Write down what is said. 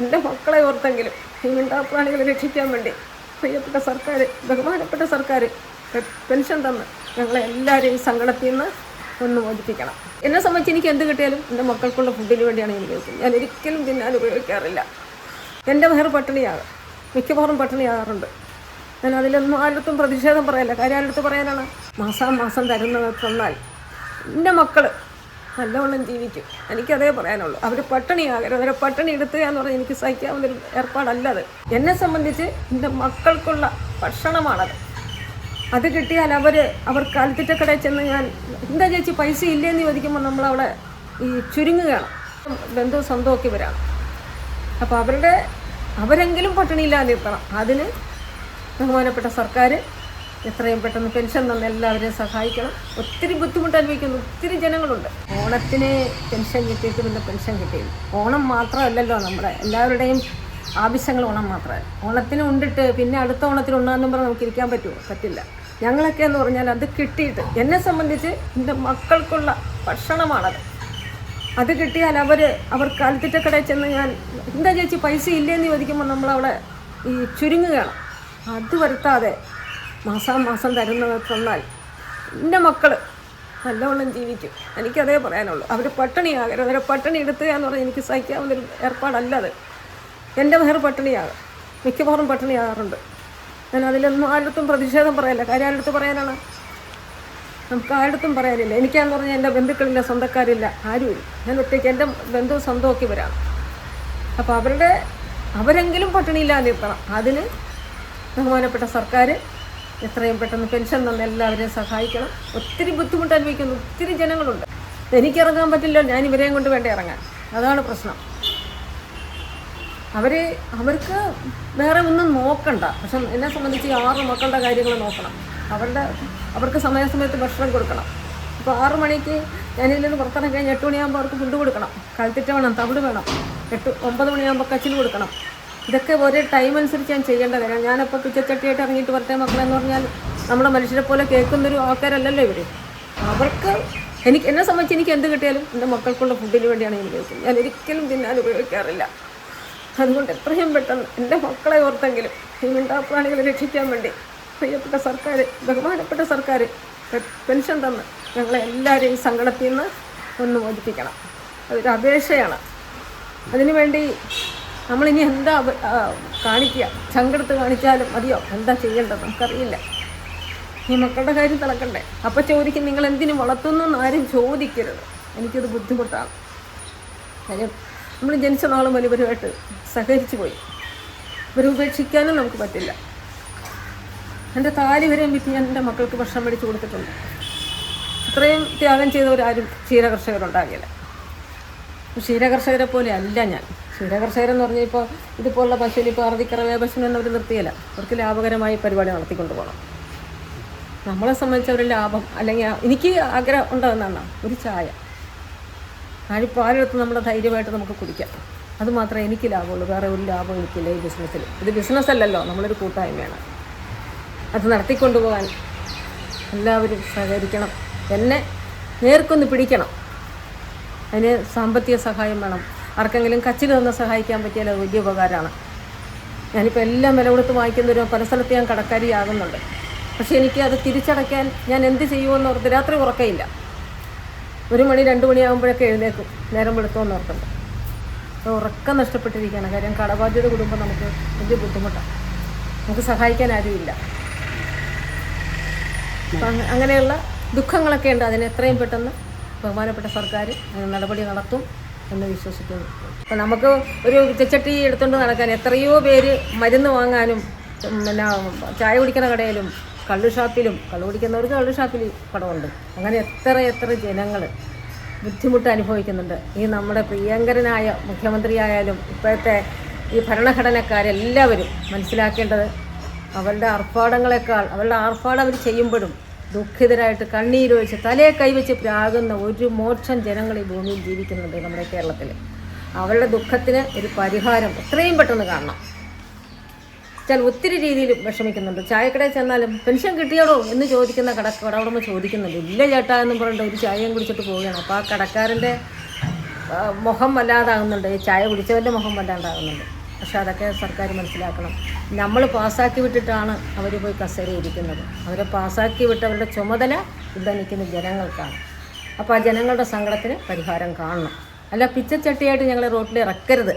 എന്റെ മക്കളെ ഓർത്തെങ്കിലും ഈ മിണ്ടാപ്രാണികളെ രക്ഷിക്കാൻ വേണ്ടി പ്രിയപ്പെട്ട സർക്കാർ ബഹുമാനപ്പെട്ട സർക്കാർ പെൻഷൻ തന്ന് ഞങ്ങളെ എല്ലാവരെയും സങ്കടത്തിൽ നിന്ന് ഒന്ന് മോചിപ്പിക്കണം. എന്നെ സംബന്ധിച്ച് എനിക്ക് എന്ത് കിട്ടിയാലും എന്റെ മക്കൾക്കുള്ള ഫുഡിന് വേണ്ടിയാണ് ഞാൻ ഉപയോഗിക്കുന്നത്. ഞാൻ ഒരിക്കലും തിന്നാൻ ഉപയോഗിക്കാറില്ല. എന്റെ വയറ് പട്ടിണിയാകും മിക്കവാറും പട്ടിണിയാകാറുണ്ട്. ഞാൻ അതിലൊന്നും ആരുടെ പ്രതിഷേധം പറയല്ല. കാര്യം ആരുടെ പറയാനാണ്? മാസം മാസം തരുന്നത് തന്നാൽ എന്റെ മക്കൾ നല്ലവണ്ണം ജീവിക്കും. എനിക്കതേ പറയാനുള്ളൂ. അവർ പട്ടിണിയാകരുത് അവരെ പട്ടിണി എടുത്തുക എന്ന് പറഞ്ഞാൽ എനിക്ക് സഹിക്കാവുന്നൊരു ഏർപ്പാടല്ല അത്. എന്നെ സംബന്ധിച്ച് എന്റെ മക്കൾക്കുള്ള ഭക്ഷണമാണത്. അത് കിട്ടിയാൽ അവർ അവർ കാലിത്തറ്റക്കടയിൽ ചെന്ന് ഞാൻ എന്താ ചേച്ചി പൈസ ഇല്ലേന്ന് ചോദിക്കുമ്പോൾ നമ്മളവിടെ ഈ ചുരുങ്ങുകയാണ്. ബന്ധു സ്വന്തമൊക്കെ ഇവരാണ്. അപ്പോൾ അവരുടെ അവരെങ്കിലും പട്ടിണിയില്ലാതെ എത്തണം അതിന് ബഹുമാനപ്പെട്ട സർക്കാർ എത്രയും പെട്ടെന്ന് പെൻഷൻ തന്ന് എല്ലാവരെയും സഹായിക്കണം. ഒത്തിരി ബുദ്ധിമുട്ട് അനുഭവിക്കുന്ന. ഒത്തിരി ജനങ്ങളുണ്ട്. ഓണത്തിന് പെൻഷൻ കിട്ടിയിട്ട് പിന്നെ പെൻഷൻ കിട്ടിയില്ല. ഓണം മാത്രമല്ലല്ലോ നമ്മുടെ എല്ലാവരുടെയും ആവശ്യങ്ങൾ ഓണം മാത്രമല്ല. ഓണത്തിന് ഉണ്ടിട്ട് പിന്നെ അടുത്ത ഓണത്തിന് ഉണ്ണാന്നും പറഞ്ഞ് നമുക്ക് ഇരിക്കാൻ പറ്റുമോ? പറ്റില്ല. ഞങ്ങളൊക്കെ എന്ന് പറഞ്ഞാൽ അത് കിട്ടിയിട്ട് എന്നെ സംബന്ധിച്ച് എന്റെ മക്കൾക്കുള്ള ഭക്ഷണമാണത്. അത് കിട്ടിയാൽ അവർ അവർ കാലത്തിറ്റക്കടയിൽ ചെന്ന് ഞാൻ എന്താ ചേച്ചി പൈസ ഇല്ലേന്ന് ചോദിക്കുമ്പോൾ നമ്മളവിടെ ഈ ചുരുങ്ങുകയാണ്. അത് വരുത്താതെ മാസം മാസം തരുന്നത് തന്നാൽ എന്റെ മക്കൾ നല്ലവണ്ണം ജീവിക്കും. എനിക്കതേ പറയാനുള്ളൂ. അവർ പട്ടിണിയാകരുത്. അവരെ പട്ടിണി എടുത്തുക എന്ന് പറഞ്ഞാൽ എനിക്ക് സഹിക്കാവുന്നൊരു ഏർപ്പാടല്ല അത് എന്റെ വേറെ പട്ടിണിയാകും. മിക്കവാറും പട്ടിണിയാകാറുണ്ട്. ഞാൻ അതിലൊന്നും ആരുടെ പ്രതിഷേധം പറയല്ല. കാര്യം ആരുടെ പറയാനാണ്? നമുക്ക് ആരുടെത്തും പറയാനില്ല. എനിക്കാന്ന് പറഞ്ഞാൽ എന്റെ ബന്ധുക്കളില്ല സ്വന്തക്കാരില്ല ആരുമില്ല. ഞാൻ ഒറ്റയ്ക്ക് എന്റെ ബന്ധു സ്വന്തമൊക്കെ വരാം. അപ്പോൾ അവരുടെ അവരെങ്കിലും പട്ടിണിയില്ലാതെ എത്തണം അതിന് ബഹുമാനപ്പെട്ട സർക്കാർ എത്രയും പെട്ടെന്ന് പെൻഷൻ തന്ന് എല്ലാവരെയും സഹായിക്കണം. ഒത്തിരി ബുദ്ധിമുട്ട് അനുഭവിക്കുന്ന. ഒത്തിരി ജനങ്ങളുണ്ട്. എനിക്കിറങ്ങാൻ പറ്റില്ല. ഞാൻ ഇവരെയും കൊണ്ട് വേണ്ട ഇറങ്ങാൻ. അതാണ് പ്രശ്നം. അവർ അവർക്ക് വേറെ ഒന്നും നോക്കണ്ട. പക്ഷെ എന്നെ സംബന്ധിച്ച് ആറ് മക്കളുടെ കാര്യങ്ങൾ നോക്കണം. അവരുടെ അവർക്ക് സമയാസമയത്ത് ഭക്ഷണം കൊടുക്കണം. ഇപ്പോൾ ആറ് മണിക്ക് ഞാനിൽ നിന്ന് പുറത്തിറങ്ങി കഴിഞ്ഞ് എട്ട് മണിയാകുമ്പോൾ അവർക്ക് ഫുഡ് കൊടുക്കണം. കഴുത്തിറ്റ വേണം തവിട് വേണം. എട്ട് ഒമ്പത് മണിയാകുമ്പോൾ കച്ചിൽ കൊടുക്കണം. ഇതൊക്കെ ഓരോ ടൈം അനുസരിച്ച് ഞാൻ ചെയ്യേണ്ട കാര്യം ഞാനപ്പോൾ പിച്ചച്ചട്ടിയായിട്ട് ഇറങ്ങിയിട്ട് വരട്ടെ മക്കളെന്ന് പറഞ്ഞാൽ നമ്മുടെ മനുഷ്യരെ പോലെ കേൾക്കുന്നൊരു ആൾക്കാരല്ലല്ലോ ഇവർ അവർക്ക് എനിക്ക് എന്നെ സംബന്ധിച്ച് എനിക്ക് എന്ത് കിട്ടിയാലും എന്റെ മക്കൾക്കുള്ള ഫുഡിന് വേണ്ടിയാണ് ഞാൻ ഉപയോഗിക്കുന്നത്. ഞാൻ ഒരിക്കലും തിന്നാൻ ഉപയോഗിക്കാറില്ല. അതുകൊണ്ട് എത്രയും പെട്ടെന്ന് എന്റെ മക്കളെ ഓർത്തെങ്കിലും ഈ മിണ്ടാപ്രാണികളെ രക്ഷിക്കാൻ വേണ്ടി പ്രിയപ്പെട്ട സർക്കാർ ബഹുമാനപ്പെട്ട സർക്കാർ പെൻഷൻ തന്ന് ഞങ്ങളെ എല്ലാവരെയും സങ്കടത്തിൽ നിന്ന് ഒന്ന് മോചിപ്പിക്കണം. അതൊരു അപേക്ഷയാണ്. അതിനുവേണ്ടി നമ്മളിനി എന്താ കാണിക്കുക ചങ്കെടുത്ത് കാണിച്ചാലും മതിയോ? എന്താ ചെയ്യേണ്ടത്? നമുക്കറിയില്ല. ഈ മക്കളുടെ കാര്യം തിളക്കണ്ടേ? അപ്പം ചോദിക്കും നിങ്ങൾ എന്തിനു വളർത്തുന്നു എന്ന് ആരും ചോദിക്കരുത്. എനിക്കത് ബുദ്ധിമുട്ടാണ്. കാര്യം നമ്മൾ ജനിച്ച നാളും വലിയവരുമായിട്ട് സഹകരിച്ചു പോയി. ഇവരെ ഉപേക്ഷിക്കാനും നമുക്ക് പറ്റില്ല. എന്റെ താലി വരെയും വിറ്റ് ഞാൻ എന്റെ മക്കൾക്ക് ഭക്ഷണം മേടിച്ച് കൊടുത്തിട്ടുണ്ട്. ഇത്രയും ത്യാഗം ചെയ്തവരാരും ക്ഷീരകർഷകരുണ്ടാകില്ല. ക്ഷീരകർഷകരെ പോലെ അല്ല ഞാൻ. ക്ഷീരകർഷകരെന്ന് പറഞ്ഞാൽ ഇപ്പോൾ ഇതുപോലുള്ള പശുവിന് ഇപ്പോൾ അറുതിക്കറവേ പശുവിനൊന്നും എന്നവർ നിർത്തിയല്ല. അവർക്ക് ലാഭകരമായി പരിപാടി നടത്തിക്കൊണ്ട് പോകണം നമ്മളെ സംബന്ധിച്ച് ഒരു ലാഭം അല്ലെങ്കിൽ എനിക്ക് ആഗ്രഹം ഉണ്ടെന്നാണ് ഒരു ചായ. പാലെടുത്ത് നമ്മുടെ ധൈര്യമായിട്ട് നമുക്ക് കുടിക്കാം. അത് മാത്രമേ എനിക്ക് ലാഭമുള്ളൂ. വേറെ ഒരു ലാഭം എനിക്കില്ല ഈ ബിസിനസ്സിൽ. ഇത് ബിസിനസ് അല്ലല്ലോ നമ്മളൊരു കൂട്ടായ്മയാണ്. അത് നടത്തിക്കൊണ്ടുപോകാൻ എല്ലാവരും സഹകരിക്കണം. എന്നെ നേർക്കൊന്ന് പിടിക്കണം. അതിന് സാമ്പത്തിക സഹായം വേണം. ആർക്കെങ്കിലും കച്ചിൽ തന്നെ സഹായിക്കാൻ പറ്റിയാൽ അത് വലിയ ഉപകാരമാണ്. ഞാനിപ്പോൾ എല്ലാം വില കൊടുത്ത് വാങ്ങിക്കുന്നൊരു പല സ്ഥലത്ത് ഞാൻ കടക്കാരിയാകുന്നുണ്ട്. പക്ഷേ എനിക്ക് അത് തിരിച്ചടയ്ക്കാൻ ഞാൻ എന്ത് ചെയ്യുമെന്ന് ഓർത്ത് രാത്രി ഉറക്കയില്ല ഒരു മണി രണ്ട് മണിയാകുമ്പോഴൊക്കെ എഴുന്നേക്കും നേരം വെളുത്തോന്ന് ഓർത്തുണ്ട് അപ്പോൾ ഉറക്കം നഷ്ടപ്പെട്ടിരിക്കുകയാണ്. കാര്യം കടബാധ്യത കുടുംബം നമുക്ക് വലിയ ബുദ്ധിമുട്ടാണ്. നമുക്ക് സഹായിക്കാൻ ആരുമില്ല. അങ്ങനെയുള്ള ദുഃഖങ്ങളൊക്കെ ഉണ്ട്. അതിന് എത്രയും പെട്ടെന്ന് ബഹുമാനപ്പെട്ട സർക്കാർ നടപടി നടത്തും. എന്ന് വിശ്വസിക്കുന്നു അപ്പം നമുക്ക് ഒരു ഉച്ചച്ചട്ടി എടുത്തുകൊണ്ട് നടക്കാൻ എത്രയോ പേര് മരുന്ന് വാങ്ങാനും പിന്നെ ചായ കുടിക്കുന്ന കടയിലും കള്ളു ഷാപ്പിലും കള്ളു കുടിക്കുന്നവർക്ക് കള്ളു ഷാപ്പിൽ കടമുണ്ട്. അങ്ങനെ എത്ര എത്ര ജനങ്ങൾ ബുദ്ധിമുട്ട് അനുഭവിക്കുന്നുണ്ട്. ഈ നമ്മുടെ പ്രിയങ്കരനായ മുഖ്യമന്ത്രിയായാലും ഇപ്പോഴത്തെ ഈ ഭരണഘടനക്കാരെല്ലാവരും മനസ്സിലാക്കേണ്ടത് അവരുടെ ആർഭാടങ്ങളെക്കാൾ അവരുടെ ആർഭാടം അവർ ചെയ്യുമ്പോഴും ദുഃഖിതരായിട്ട് കണ്ണീരൊഴിച്ച് തലയെ കൈവച്ച് പ്രാകുന്ന ഒരു മോക്ഷം ജനങ്ങൾ ഈ ഭൂമിയിൽ ജീവിക്കുന്നുണ്ട് നമ്മുടെ കേരളത്തിൽ അവരുടെ ദുഃഖത്തിന് ഒരു പരിഹാരം എത്രയും പെട്ടെന്ന് കാണണം. ചില ഒത്തിരി രീതിയിൽ വിഷമിക്കുന്നുണ്ട്. ചായക്കടയിൽ ചെന്നാലും പെൻഷൻ കിട്ടിയോടോ എന്ന് ചോദിക്കുന്ന കട കടവുടമ ചോദിക്കുന്നുണ്ട്. ഇല്ല ചേട്ടാ എന്നും പറഞ്ഞിട്ട് ഒരു ചായയും കുടിച്ചിട്ട് പോവുകയാണ്. അപ്പോൾ ആ കടക്കാരന്റെ മുഖം വല്ലാതാകുന്നുണ്ട്. ഈ ചായ കുടിച്ചവന്റെ മുഖം വല്ലാണ്ടാകുന്നുണ്ട്. പക്ഷെ അതൊക്കെ സർക്കാർ മനസ്സിലാക്കണം. നമ്മൾ പാസ്സാക്കി വിട്ടിട്ടാണ് അവർ പോയി കസേര ഇരിക്കുന്നത്. അവരെ പാസ്സാക്കി വിട്ടവരുടെ ചുമതല ഇവിടെ നിൽക്കുന്ന ജനങ്ങൾക്കാണ്. അപ്പോൾ ആ ജനങ്ങളുടെ സങ്കടത്തിന് പരിഹാരം കാണണം. അല്ല പിച്ചച്ചട്ടിയായിട്ട് ഞങ്ങളെ റോട്ടിൽ ഇറക്കരുത്.